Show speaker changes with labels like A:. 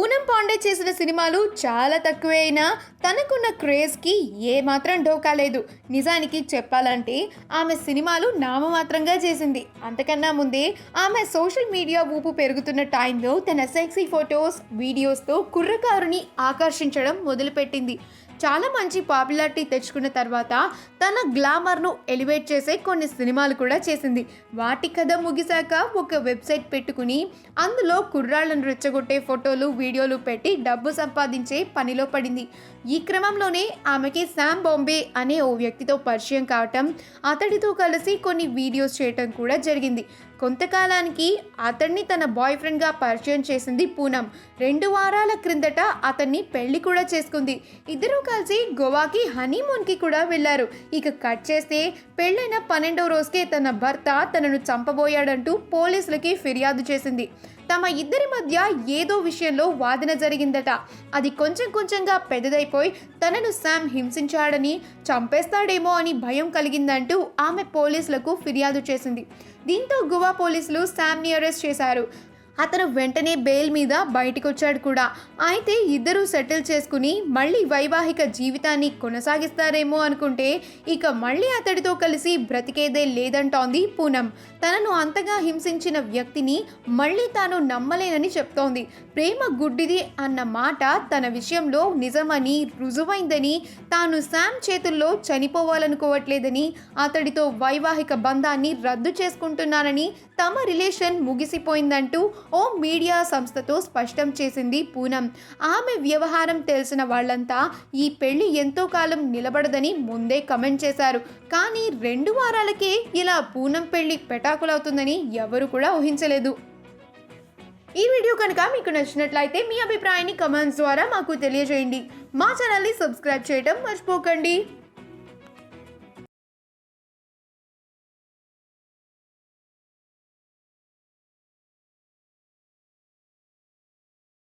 A: పూనం పాండే చేసిన సినిమాలు చాలా తక్కువే అయినా తనకున్న క్రేజ్కి ఏమాత్రం డోకా లేదు. నిజానికి చెప్పాలంటే ఆమె సినిమాలు నామమాత్రంగా చేసింది. అంతకన్నా ముందే ఆమె సోషల్ మీడియా ఊపు పెరుగుతున్న టైంలో తన సెక్సీ ఫొటోస్ వీడియోస్తో కుర్రకారుని ఆకర్షించడం మొదలుపెట్టింది. చాలా మంచి పాపులారిటీ తెచ్చుకున్న తర్వాత తన గ్లామర్ను ఎలివేట్ చేసే కొన్ని సినిమాలు కూడా చేసింది. వాటి కథ ముగిశాక ఒక వెబ్సైట్ పెట్టుకుని అందులో కుర్రాళ్ళను రెచ్చగొట్టే ఫోటోలు వీడియోలు పెట్టి డబ్బు సంపాదించే పనిలో పడింది. ఈ క్రమంలోనే ఆమెకి శామ్ బాంబే అనే ఓ వ్యక్తితో పరిచయం కావటం అతడితో కలిసి కొన్ని వీడియోస్ చేయటం కూడా జరిగింది. కొంతకాలానికి అతన్ని తన బాయ్ ఫ్రెండ్గా పరిచయం చేసింది పూనం రెండు వారాల క్రిందట అతన్ని పెళ్ళి కూడా చేసుకుంది. ఇద్దరు కలిసి గోవాకి హనీమూన్కి కూడా వెళ్ళారు. ఇక కట్ చేస్తే పెళ్ళైన పన్నెండో రోజుకే తన భర్త తనను చంపబోయాడంటూ పోలీసులకి ఫిర్యాదు చేసింది. తమ ఇద్దరి మధ్య ఏదో విషయంలో వాదన జరిగిందట. అది కొంచెం కొంచెంగా పెద్దదైపోయి తనను శామ్ హింసించాడని చంపేస్తాడేమో అని భయం కలిగిందంటూ ఆమె పోలీసులకు ఫిర్యాదు చేసింది. దీంతో గోవా పోలీసులు శామ్ని అరెస్ట్ చేశారు. అతను వెంటనే బెయిల్ మీద బయటకు వచ్చాడు కూడా. అయితే ఇద్దరూ సెటిల్ చేసుకుని మళ్ళీ వైవాహిక జీవితాన్ని కొనసాగిస్తారేమో అనుకుంటే ఇక మళ్ళీ అతడితో కలిసి బ్రతికేదే లేదంటోంది పూనం. తనను అంతగా హింసించిన వ్యక్తిని మళ్ళీ తాను నమ్మలేనని చెప్తోంది. ప్రేమ గుడ్డిది అన్న మాట తన విషయంలో నిజమని రుజువైందని తాను శామ్ చేతుల్లో చనిపోవాలనుకోవట్లేదని అతడితో వైవాహిక బంధాన్ని రద్దు చేసుకుంటున్నానని తమ రిలేషన్ ముగిసిపోయిందంటూ ఓ మీడియా సంస్థతో స్పష్టం చేసింది పూనం. ఆమె వ్యవహారం తెలిసిన వాళ్ళంతా ఈ పెళ్ళి ఎంతో కాలం నిలబడదని ముందే కమెంట్ చేశారు. కానీ రెండు వారాలకే ఇలా పూనం పెళ్ళి పెటాకులవుతుందని ఎవరు కూడా ఊహించలేదు. ఈ వీడియో కనుక మీకు నచ్చినట్లయితే మీ అభిప్రాయాన్ని కమెంట్స్ ద్వారా మాకు తెలియజేయండి. మా ఛానల్ని సబ్స్క్రైబ్ చేయడం మర్చిపోకండి.